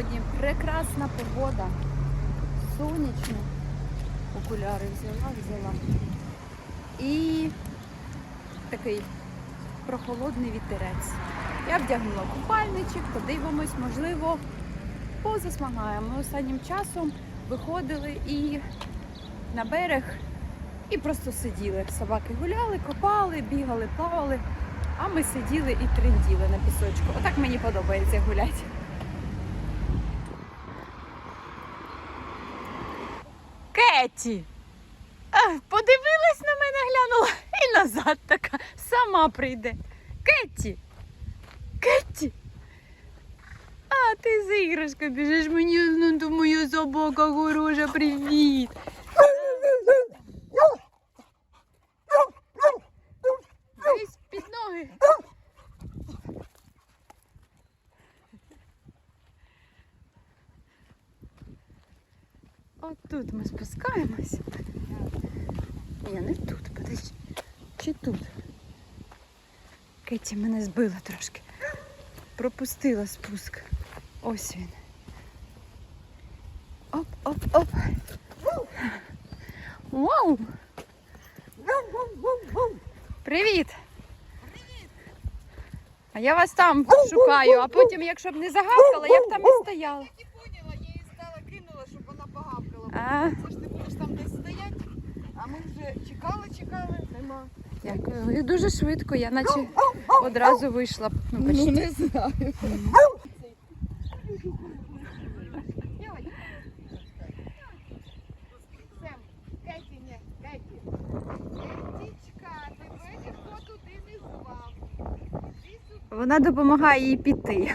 сьогодні прекрасна погода. Сонячно. Окуляри взяла, взяла. І такий прохолодний вітерець. Я вдягнула купальничок, подивимось, можливо, позасмагаємо. Ми останнім часом виходили і на берег і просто сиділи. Собаки гуляли, копали, бігали, плавали, а ми сиділи і тренділи на пісочку. Отак мені подобається гуляти. Кеті! Подивилась на мене, глянула і назад така сама прийде. Кетті! Кетті! А ти з іграшкою біжиш мені, ну моя собака хороша, привіт! Десь під ноги. От тут ми спускаємось. Ні, не тут, подожди. Чи тут? Кеті мене збила трошки. Пропустила спуск. Ось він. Оп, оп, оп. Вау! Привіт! А я вас там шукаю, а потім, якщо б не загавкала, я б там і стояла. не поняла, я її стала кинула, щоб вона погавкала. А, Це ж ти будеш там десь стояти, а ми вже чекали, чекали, нема. дякую. Ви дуже швидко, я наче одразу вийшла. б. Ну, почти. не знаю. Сем, Кеті, ні, Кеті. Кетічка, тебе ніхто туди не звав. Іди сюди. Вона допомагає їй піти.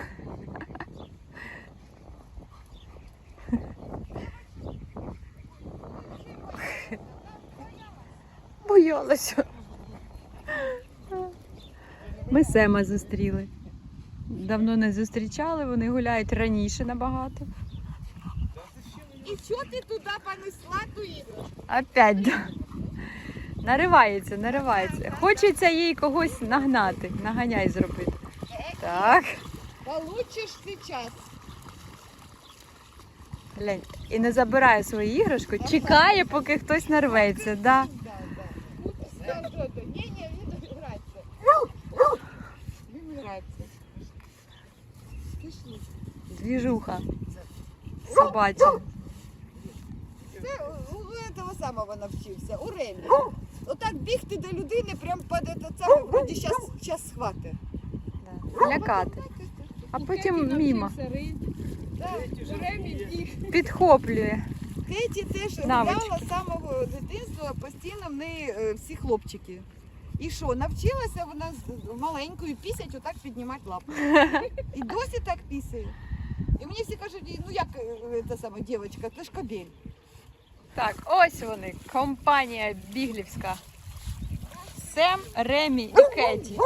Боялася. Ми Сема зустріли. Давно не зустрічали, вони гуляють раніше набагато. І що ти туди понесла ту іграшку? Опять да. Наривається, наривається. Хочеться їй когось нагнати, наганяй зробити. Так. Получиш ти час. Глянь, і не забирає свою іграшку, чекає, поки хтось нарветься. Да. Да, да. Ну, що ти? Ні, ні, він грається. Він грається. Пішли. Двіжуха. Собача. Це у того самого навчився, у Ремі. Отак бігти до людини, прям під це вроді час, час схвати. Да. Лякати. А потім мімо. Так, у Ремі біг. Підхоплює. Кеті теж гуляла з самого дитинства, постійно в неї е, всі хлопчики. І що, навчилася вона з маленькою пісять отак піднімати лапу. І досі так пісає. І мені всі кажуть, ну як е, та сама дівчинка, це ж кобель. Так, ось вони, компанія біглівська. Сем, Ремі і Кеті.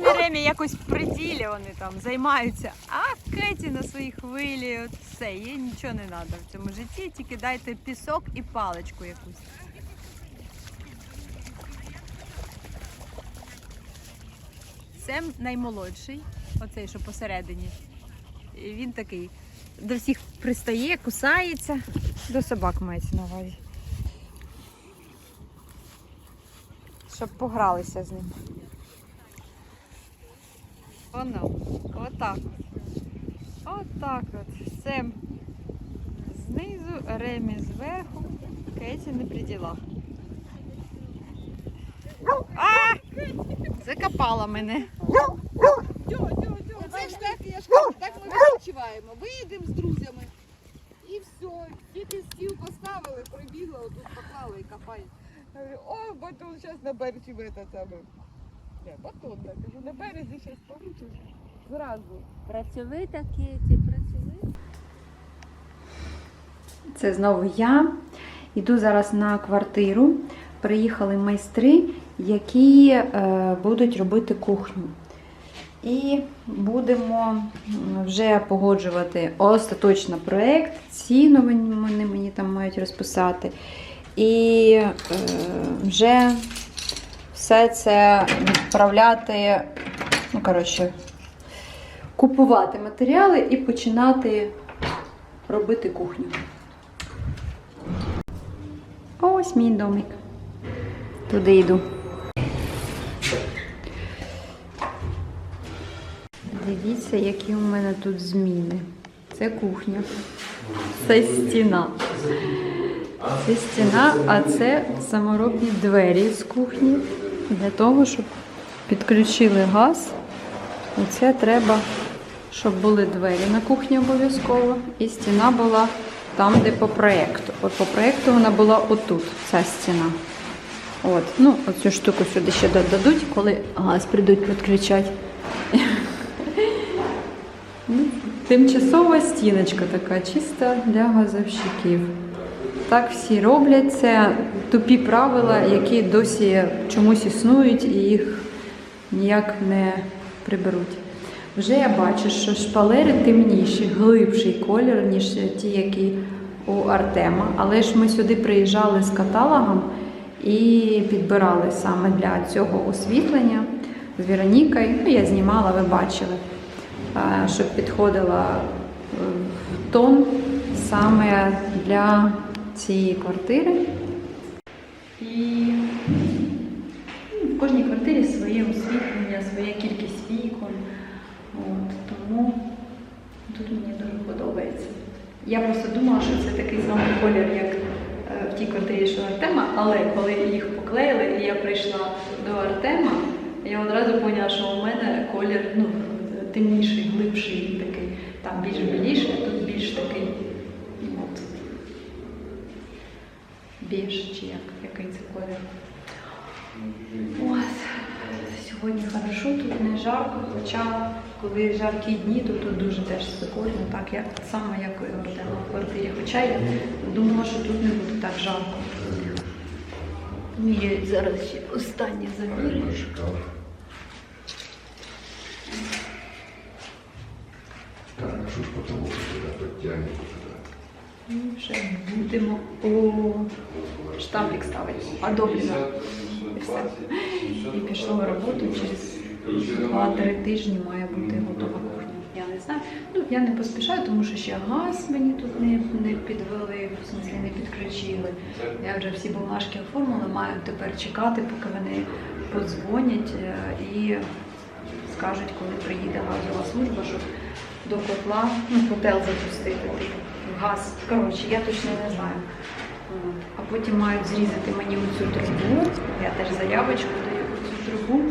І Ремі якось в приділі вони там займаються, а Кеті на своїй хвилі, от все, їй нічого не треба в цьому житті, тільки дайте пісок і паличку якусь. Сем наймолодший, оцей, що посередині. І він такий до всіх пристає, кусається. До собак мається на увазі. Щоб погралися з ним. Воно. Отак. Отак от. Сем знизу, Ремі зверху, Кеті не при ділах. А! Закопала мене. Так, ми відпочиваємо. Виїдемо з друзями. І все. Тільки стіл поставили, прибігла, отут поклали і говорю, о, батон зараз на березі в этот самий. Не, батон, так, кажу, на березі зараз получиш. Зразу. Працьовита Кеті, працьовита. Це знову я. Йду зараз на квартиру. Приїхали майстри, які е, будуть робити кухню. І будемо вже погоджувати остаточно проєкт. Ціну вони вони мені там мають розписати. І е, вже все це відправляти. Ну, коротше, купувати матеріали і починати робити кухню. Ось мій домик. Туди йду. Дивіться, які у мене тут зміни. Це кухня. Це стіна. Це стіна, а це саморобні двері з кухні для того, щоб підключили газ. Оце треба, щоб були двері на кухні обов'язково. І стіна була там, де по проєкту. От по проєкту вона була отут, ця стіна. От, ну, оцю штуку сюди ще додадуть, коли газ прийдуть підключати. Ну, Тимчасова стіночка така, чиста для газовщиків. Так всі роблять. Це тупі правила, які досі чомусь існують і їх ніяк не приберуть. Вже я бачу, що шпалери темніші, глибший колір, ніж ті, які у Артема. Але ж ми сюди приїжджали з каталогом і підбирали саме для цього освітлення з Веронікою. Ну, я знімала, ви бачили, щоб підходила е, тон саме для цієї квартири. І ну, в кожній квартирі своє освітлення, своя кількість вікон. От, тому тут мені дуже подобається. Я просто думала, що це такий самий колір, як е, в тій квартирі, що Артема, але коли їх поклеїли, і я прийшла до Артема, я одразу поняла, що у мене колір ну, темніший, глибший такий. Там більш біліший, тут більш такий. От, Біж чи як, який це колір. Ось. Сьогодні хорошо, тут не жарко, хоча коли жаркі дні, то тут дуже теж спекотно, так як само, як в квартирі. Хоча я думала, що тут не буде так жарко. Міряють зараз ще останні заміри. Так, що ж потолок туди підтягнемо туди? І вже будемо о штампік ставити. Одобрено. І все. І пішла в роботу через 2-3 тижні має бути готова кухня. Я не знаю. Ну я не поспішаю, тому що ще газ мені тут не, не підвели, в смислі не підключили. Я вже всі бумажки оформила, маю тепер чекати, поки вони подзвонять е, і скажуть, коли приїде газова служба, щоб до котла ну, котел запустити. Газ. Коротше, я точно не знаю. А потім мають зрізати мені оцю трубу. Я теж заявочку даю цю трубу.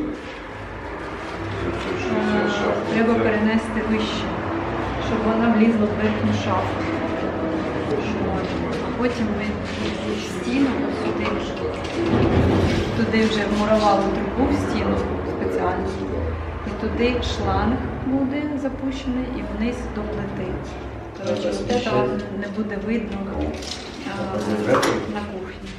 Е, Треба перенести вище, щоб вона влізла в верхню шафу. А потім ми стіну сюди, туди вже вмурували трубу в стіну спеціально. І туди шланг буде запущений і вниз до плити. Коротше, от цього не буде видно а, на кухні.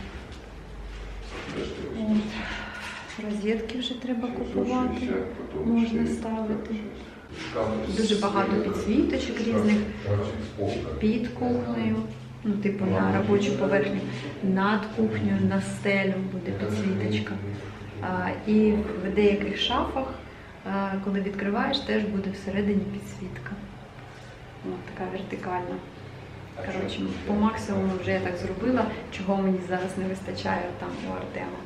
От. Розетки вже треба купувати, можна ставити. Дуже багато підсвіточок різних під кухнею, ну, типу на робочу поверхню, над кухнею, на стелю буде підсвіточка. А, і в деяких шафах, а, коли відкриваєш, теж буде всередині підсвітка. От, така вертикальна. Коротше, по максимуму вже я так зробила, чого мені зараз не вистачає там у Артема.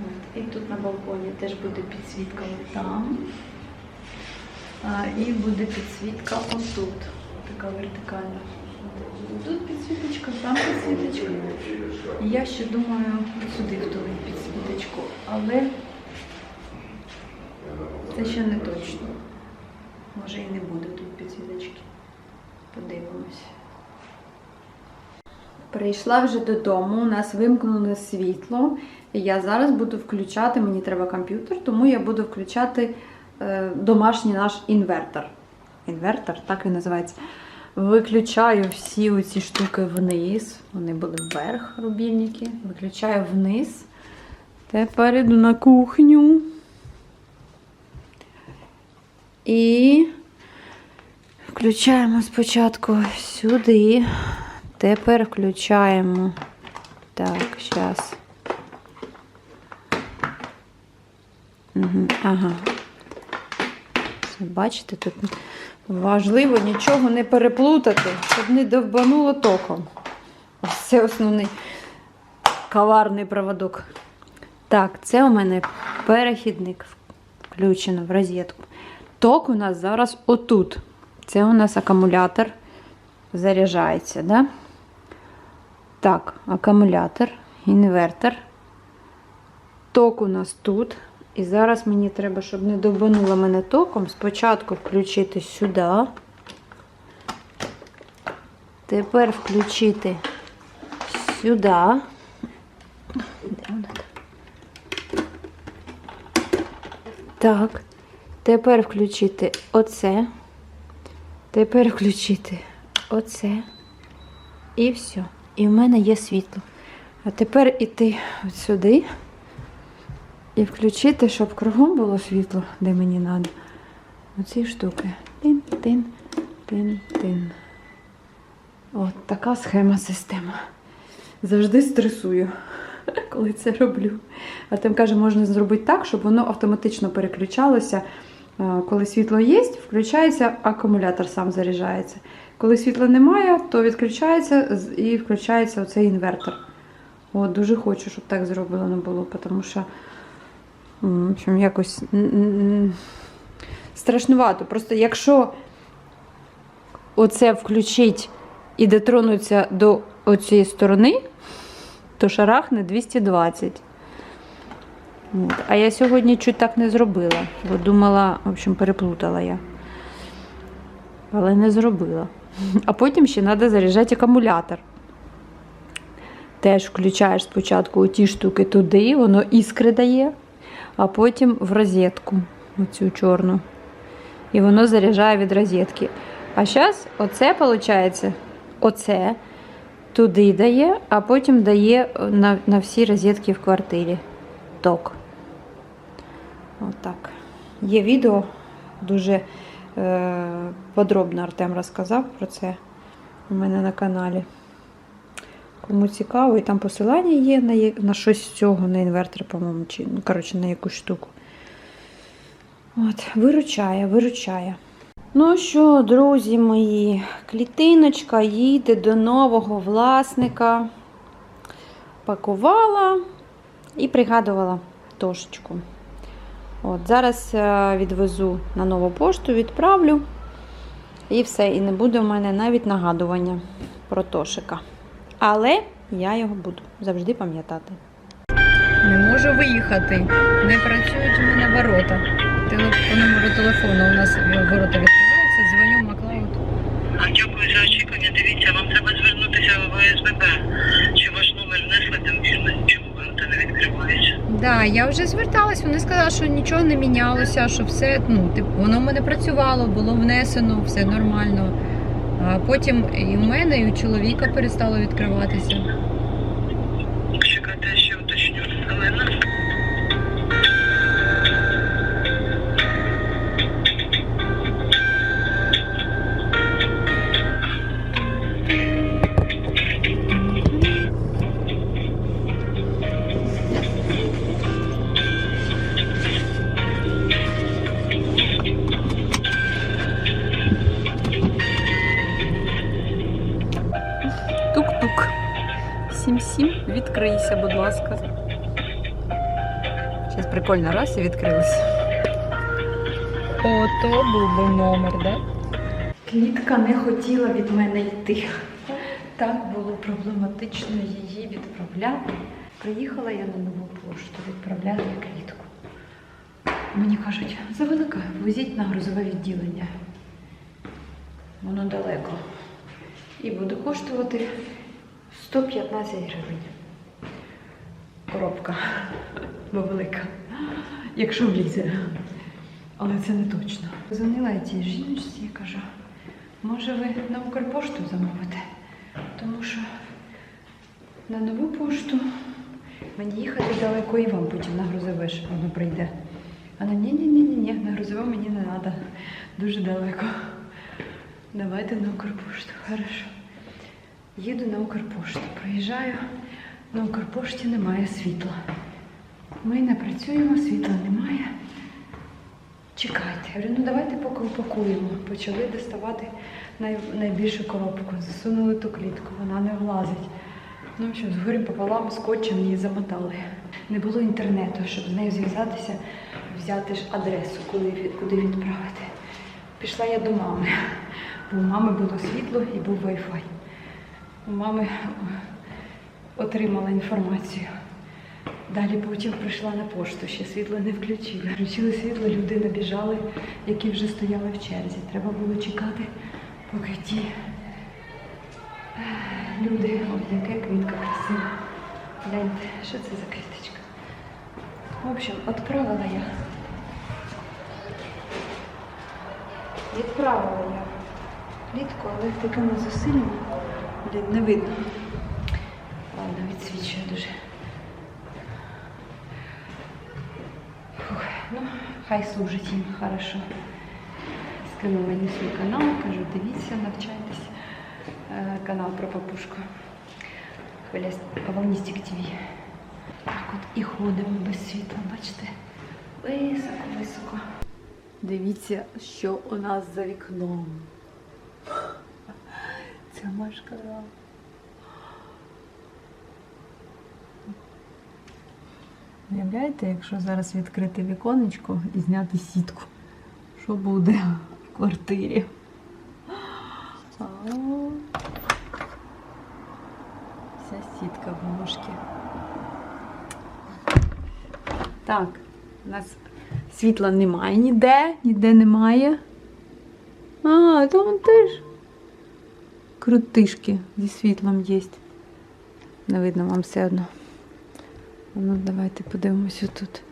От. І тут на балконі теж буде підсвітка там. А, і буде підсвітка отут. Така вертикальна. Тут підсвіточка, там підсвіточка. Я ще думаю сюди втулити підсвіточку, але це ще не точно. Може і не буде тут підсвіточки. Подивимось. Прийшла вже додому, у нас вимкнули світло. Я зараз буду включати, мені треба комп'ютер, тому я буду включати е, домашній наш інвертор. Інвертор, так він називається. Виключаю всі ці штуки вниз. Вони були вверх, рубільники. Виключаю вниз. Тепер іду на кухню. І включаємо спочатку сюди. Тепер включаємо. Так, зараз. Ага. Бачите, тут важливо нічого не переплутати, щоб не довбануло током. Ось Це основний каварний проводок. Так, це у мене перехідник включено в розетку. Ток у нас зараз отут. Це у нас акумулятор заряджається, да? Так, акумулятор, інвертор. Ток у нас тут. І зараз мені треба, щоб не довбануло мене током, спочатку включити сюди. Тепер включити сюди. Де вона? Так. Тепер включити оце. Тепер включити оце. І все. І в мене є світло. А тепер іти от сюди. І включити, щоб кругом було світло, де мені треба. Оці штуки. Тин, тин, тин, тин. От така схема система. Завжди стресую, коли це роблю. А тим каже, можна зробити так, щоб воно автоматично переключалося. Е, Коли світло є, включається, акумулятор сам заряджається. Коли світла немає, то відключається і включається оцей інвертор. От, дуже хочу, щоб так зроблено було, тому що общем, якось страшнувато. Просто якщо оце включить і дотронуться до оцієї сторони, то шарахне 220. От. А я сьогодні чуть так не зробила, бо думала, в общем, переплутала я. Але не зробила. А потім ще треба заряджати акумулятор. Теж включаєш спочатку ті штуки туди, воно іскри дає, а потім в розетку, оцю чорну. І воно заряджає від розетки. А зараз оце виходить, оце туди дає, а потім дає на, на всі розетки в квартирі ток. Отак. Є відео, дуже е, подробно Артем розказав про це у мене на каналі. Кому цікаво, і там посилання є на, на щось з цього, на інвертор, по-моєму, чи ну, коротше, на якусь штуку. От, виручає, виручає. Ну що, друзі мої, клітиночка їде до нового власника. Пакувала і пригадувала тошечку. От, зараз е, відвезу на нову пошту, відправлю. І все. І не буде у мене навіть нагадування про тошика. Але я його буду завжди пам'ятати. Не можу виїхати. Не працюють у мене ворота. По номеру телефону у нас ворота відкриваються, дзвоню Маклауд. А дякую за очікування. Дивіться, вам треба звернутися в ОСББ. Чи ваш номер внесли там чи чому ворота не відкриваються? Да, я вже зверталась, вони сказали, що нічого не мінялося, що все, ну, типу, воно в мене працювало, було внесено, все нормально. А потім і у мене, і у чоловіка перестало відкриватися. 777. Відкрийся, будь ласка. Зараз прикольно, раз і відкрилась. Ото був би номер, да? Клітка не хотіла від мене йти. Так було проблематично її відправляти. Приїхала я на нову пошту, відправляла я клітку. Мені кажуть, завелика, везіть на грузове відділення. Воно далеко. І буде коштувати 115 гривень. Коробка, бо велика. Якщо влізе. Але це не точно. Позвонила я цій жіночці і кажу, може ви на Укрпошту замовите? Тому що на нову пошту мені їхати далеко і вам потім на грузове, що воно прийде. Вона ні-ні-ні, на грузове мені не треба. Дуже далеко. Давайте на Укрпошту. Хорошо. Їду на Укрпошту. Приїжджаю. На Укрпошті немає світла. Ми не працюємо, світла немає. Чекайте, я говорю, ну давайте поки упакуємо. Почали доставати най, найбільшу коробку. Засунули ту клітку, вона не влазить. Ну що, згорі пополам скотчем її замотали. Не було інтернету, щоб з нею зв'язатися, взяти ж адресу, куди, куди відправити. Пішла я до мами. Бо у мами було світло і був Wi-Fi. Мами отримала інформацію. Далі потім прийшла на пошту, ще світло не включили. Включили світло, люди набіжали, які вже стояли в черзі. Треба було чекати, поки ті люди. Ой, яка квітка красива. Гляньте, що це за квіточка? В общем, відправила я. Відправила я клітку, але такими зусиллями блін, не видно. Ладно, відсвічує дуже. Ну, хай служить їм хорошо. Скину мені свій канал, кажу, дивіться, навчайтесь. Е, Канал про папушку. Хвиляст Волністик ТВ. Так от і ходимо без світла, бачите? Високо-високо. Дивіться, що у нас за вікном. Це машкара. Уявляєте, якщо зараз відкрити віконечко і зняти сітку, що буде в квартирі? Вся сітка в мушки. Так, у нас світла немає ніде, ніде немає. А, там теж крутишки зі світлом є. Не видно вам все одно. Ну, давайте подивимося тут.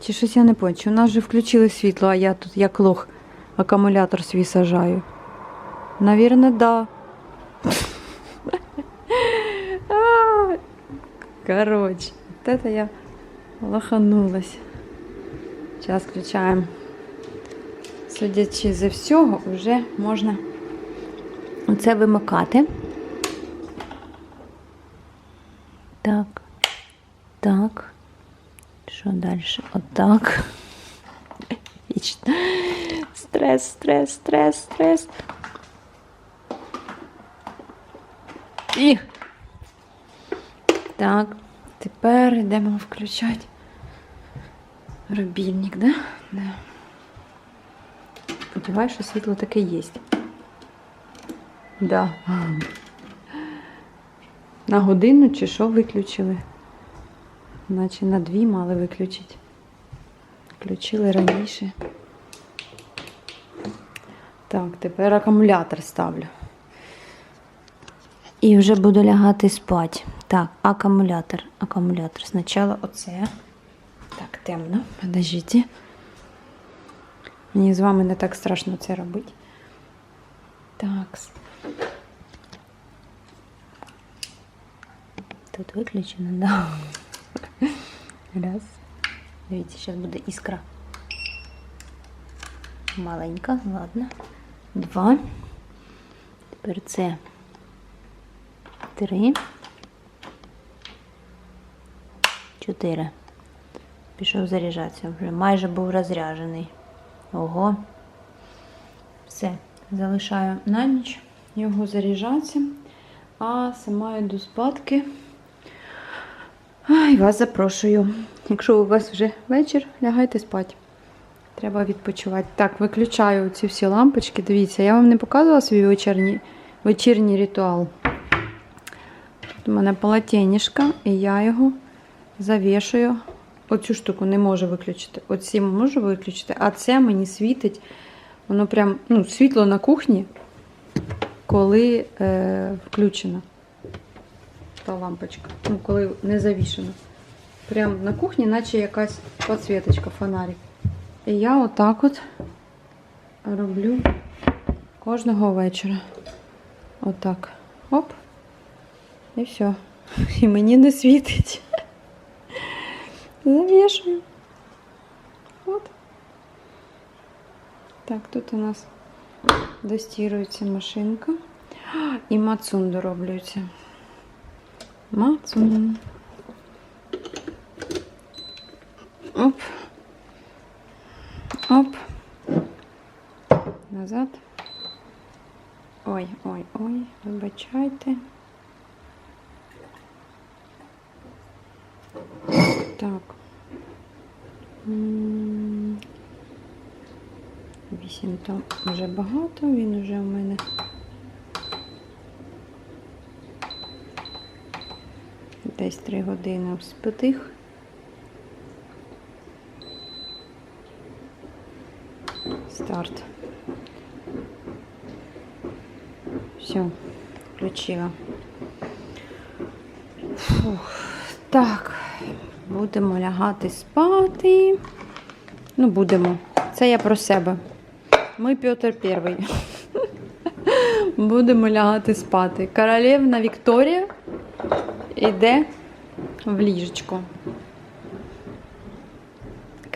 Чи щось я не бачу. У нас вже включили світло, а я тут як лох акумулятор свій сажаю. Навірно, да. Короче, вот это я лоханулась. Зараз включаємо. Судячи з всього, вже можна оце вимикати. Так. Так. Що далі? Отак. Вічно. Стрес, стрес, стрес, стрес. І. Так. Тепер йдемо включати рубільник, да? Да. Сподіваюся, що світло таке є. Да. На годину чи що виключили? Наче на дві мали виключити. Включили раніше. Так, тепер акумулятор ставлю. І вже буду лягати спати. Так, акумулятор. Акумулятор. Спочатку оце. Так, темно. Подождите. Мені з вами не так страшно це робити. Так. Тут виключено, да. Раз. Дивіться, зараз буде іскра. Маленька, ладно. Два. Тепер це три. Чотири. Пішов заряджатися. Вже майже був розряджений. Ого. Все. Залишаю на ніч його заряджатися. А сама йду спадки. Ай, вас запрошую. Якщо у вас вже вечір, лягайте спати. Треба відпочивати. Так, виключаю ці всі лампочки. Дивіться, я вам не показувала свій вечірній, вечірній ритуал. У мене полотенішка, і я його завішую. Оцю штуку не можу виключити. Оці можу виключити, а це мені світить. Воно прям ну, світло на кухні, коли е, включено та лампочка. Ну, коли не завішена. Прямо на кухні, наче якась підсвіточка, фонарик. І я отак от роблю кожного вечора. Отак. Оп. І все. І мені не світить. Завішую. От. Так, тут у нас достірується машинка. І мацун дороблюється. Мацун. Оп. Оп. назад. Ой, ой, ой, вибачайте. Так. Вісім то вже багато, він вже у мене. Десь три години спитих. Старт. Все, включила. Фух. Так, будемо лягати спати. Ну, будемо. Це я про себе. Ми Петр Перший. Будемо лягати спати. Королевна Вікторія йде в ліжечко.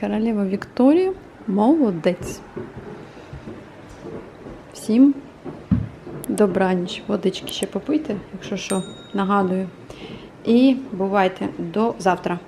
Королева Вікторія молодець. Всім добраніч. Водички ще попийте, якщо що, нагадую. І бувайте до завтра.